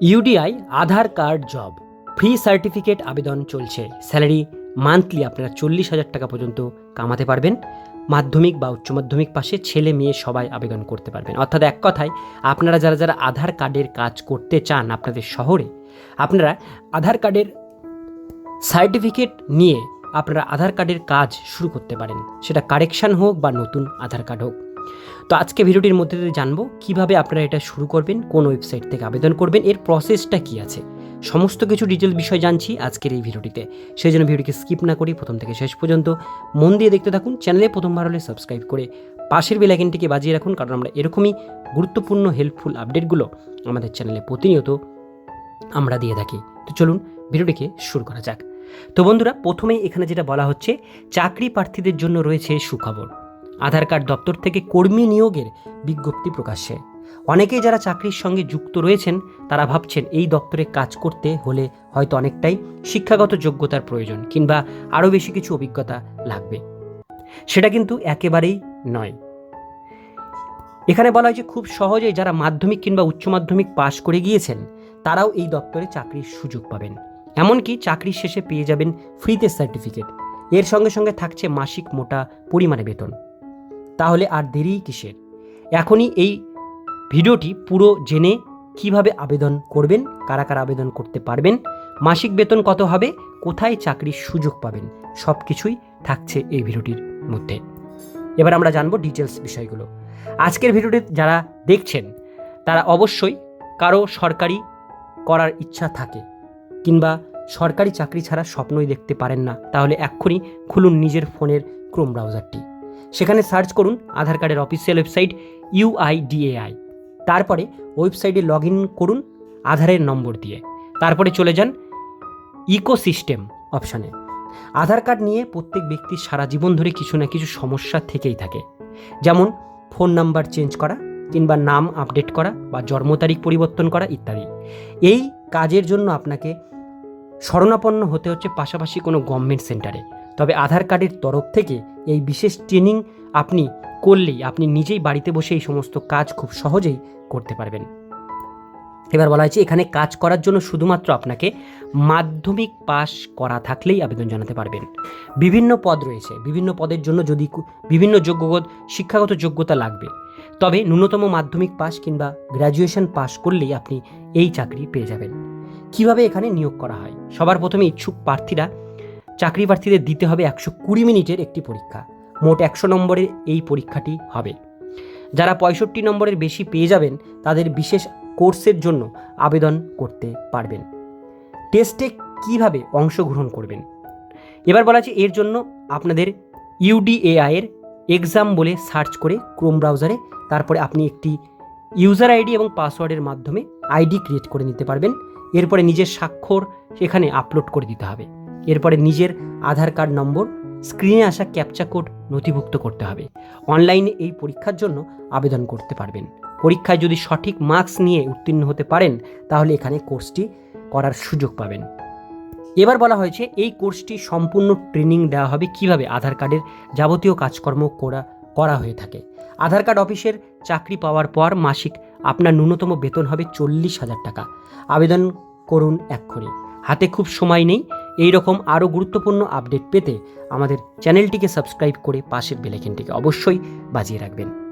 UDI, Aadhaar card, job. Free certificate আবেদন চলছে। Salary monthly আপনারা চল্লিশ হাজার টাকা পর্যন্ত কামাতে পারবেন। মাধ্যমিক বা উচ্চ মাধ্যমিক পাশে ছেলে মেয়ে সবাই আবেদন করতে পারবেন। অর্থাৎ এক কথায়, আপনারা যারা যারা আধার কার্ডের কাজ করতে চান আপনাদের শহরে, আপনারা আধার কার্ডের সার্টিফিকেট নিয়ে আপনারা আধার কার্ডের কাজ শুরু করতে পারেন। সেটা কারেকশান হোক বা নতুন আধার কার্ড হোক। তো আজকে ভিডিওটির মধ্যে জানব কীভাবে আপনারা এটা শুরু করবেন, কোন ওয়েবসাইট থেকে আবেদন করবেন, এর প্রসেসটা কি আছে। সমস্ত কিছু ডিটেল বিষয় জানছি আজকের এই ভিডিওটিতে। সেই জন্য ভিডিওকে স্কিপ না করি প্রথম থেকে শেষ পর্যন্ত মন দিয়ে দেখতে থাকুন চ্যানেলে প্রথমবার হলে সাবস্ক্রাইব করে পাশের বেলাইকেনটিকে বাজিয়ে রাখুন, কারণ আমরা এরকমই গুরুত্বপূর্ণ হেল্পফুল আপডেটগুলো আমাদের চ্যানেলে প্রতিনিয়ত আমরা দিয়ে থাকি। তো চলুন ভিডিওটিকে শুরু করা যাক। তো বন্ধুরা, প্রথমেই এখানে যেটা বলা হচ্ছে, চাকরি প্রার্থীদের জন্য রয়েছে সুখবর। আধার কার্ড দপ্তর থেকে কর্মী নিয়োগের বিজ্ঞপ্তি প্রকাশ্যে। অনেকেই যারা চাকরির সঙ্গে যুক্ত রয়েছেন, তারা ভাবছেন এই দপ্তরে কাজ করতে হলে হয়তো অনেকটাই শিক্ষাগত যোগ্যতার প্রয়োজন কিংবা আরও বেশি কিছু অভিজ্ঞতা লাগবে। সেটা কিন্তু একেবারেই নয়। এখানে বলা হয় যে খুব সহজেই যারা মাধ্যমিক কিংবা উচ্চ মাধ্যমিক পাশ করে গিয়েছেন, তারাও এই দপ্তরে চাকরির সুযোগ পাবেন। এমনকি চাকরির শেষে পেয়ে যাবেন ফ্রিতে সার্টিফিকেট। এর সঙ্গে সঙ্গে থাকছে মাসিক মোটা পরিমাণে বেতন। তাহলে আর দেরি কিসের? এখনই এই ভিডিওটি পুরো জেনে কীভাবে আবেদন করবেন, কারা কারা আবেদন করতে পারবেন, মাসিক বেতন কত হবে, কোথায় চাকরির সুযোগ পাবেন সব কিছুই থাকছে এই ভিডিওটির মধ্যে। এবার আমরা জানব ডিটেলস বিষয়গুলো। আজকের ভিডিওটি যারা দেখছেন, তারা অবশ্যই কারও সরকারি করার ইচ্ছা থাকে, কিংবা সরকারি চাকরি ছাড়া স্বপ্নই দেখতে পারেন না, তাহলে এক্ষুনি খুলুন নিজের ফোনের ক্রোম ব্রাউজারটি। সেখানে সার্চ করুন আধার কার্ডের অফিসিয়াল ওয়েবসাইট ইউআইডিএআই। তারপরে ওয়েবসাইটে লগ ইন করুন আধারের নম্বর দিয়ে। তারপরে চলে যান ইকোসিস্টেম অপশানে। আধার কার্ড নিয়ে প্রত্যেক ব্যক্তির সারা জীবন ধরে কিছু না কিছু সমস্যা থেকেই থাকে। যেমন ফোন নাম্বার চেঞ্জ করা কিংবা নাম আপডেট করা বা জন্ম তারিখ পরিবর্তন করা ইত্যাদি। এই কাজের জন্য আপনাকে শরণাপন্ন হতে হচ্ছে পাশাপাশি কোনো গভর্নমেন্ট সেন্টারে তবে আধার কার্ডের তরফ থেকে এই বিশেষ ট্রেনিং আপনি করলেই আপনি নিজেই বাড়িতে বসে এই সমস্ত কাজ খুব সহজেই করতে পারবেন। এবার বলা হয়েছে, এখানে কাজ করার জন্য শুধুমাত্র আপনাকে মাধ্যমিক পাস করা থাকলেই আবেদন জানাতে পারবেন। বিভিন্ন পদ রয়েছে, বিভিন্ন পদের জন্য যদি বিভিন্ন যোগ্যগত, শিক্ষাগত যোগ্যতা লাগবে। তবে ন্যূনতম মাধ্যমিক পাস কিংবা গ্র্যাজুয়েশন পাস করলেই আপনি এই চাকরি পেয়ে যাবেন। কীভাবে এখানে নিয়োগ করা হয়? সবার প্রথমে ইচ্ছুক প্রার্থীরা চাকরি প্রার্থীদের দিতে হবে একশো কুড়ি মিনিটের একটি পরীক্ষা। মোট একশো নম্বরের এই পরীক্ষাটি হবে। যারা পঁয়ষট্টি নম্বরের বেশি পেয়ে যাবেন, তাদের বিশেষ কোর্সের জন্য আবেদন করতে পারবেন। টেস্টে কীভাবে অংশগ্রহণ করবেন? এবার বলা আছে, এর জন্য আপনাদের ইউডিএআই এর এক্সাম বলে সার্চ করে ক্রোম ব্রাউজারে, তারপরে আপনি একটি ইউজার আইডি এবং পাসওয়ার্ডের মাধ্যমে আইডি ক্রিয়েট করে নিতে পারবেন। এরপরে নিজের স্বাক্ষর সেখানে আপলোড করে দিতে হবে। এরপরে নিজের আধার কার্ড নম্বর, স্ক্রিনে আসা ক্যাপচা কোড নথিভুক্ত করতে হবে। অনলাইনে এই পরীক্ষার জন্য আবেদন করতে পারবেন। পরীক্ষায় যদি সঠিক মার্কস নিয়ে উত্তীর্ণ হতে পারেন, তাহলে এখানে কোর্সটি করার সুযোগ পাবেন। এবার বলা হয়েছে, এই কোর্সটি সম্পূর্ণ ট্রেনিং দেওয়া হবে কীভাবে? আধার কার্ডের যাবতীয় কাজকর্ম করা করা হয়ে থাকে। আধার কার্ড অফিসের চাকরি পাওয়ার পর মাসিক আপনার ন্যূনতম বেতন হবে চল্লিশ হাজার টাকা। আবেদন করুন এক্ষুনি। হাতে খুব সময় নেই এই রকম আরও গুরুত্বপূর্ণ আপডেট পেতে আমাদের চ্যানেলটিকে সাবস্ক্রাইব করে পাশের বেলাইকেনটিকে অবশ্যই বাজিয়ে রাখবেন।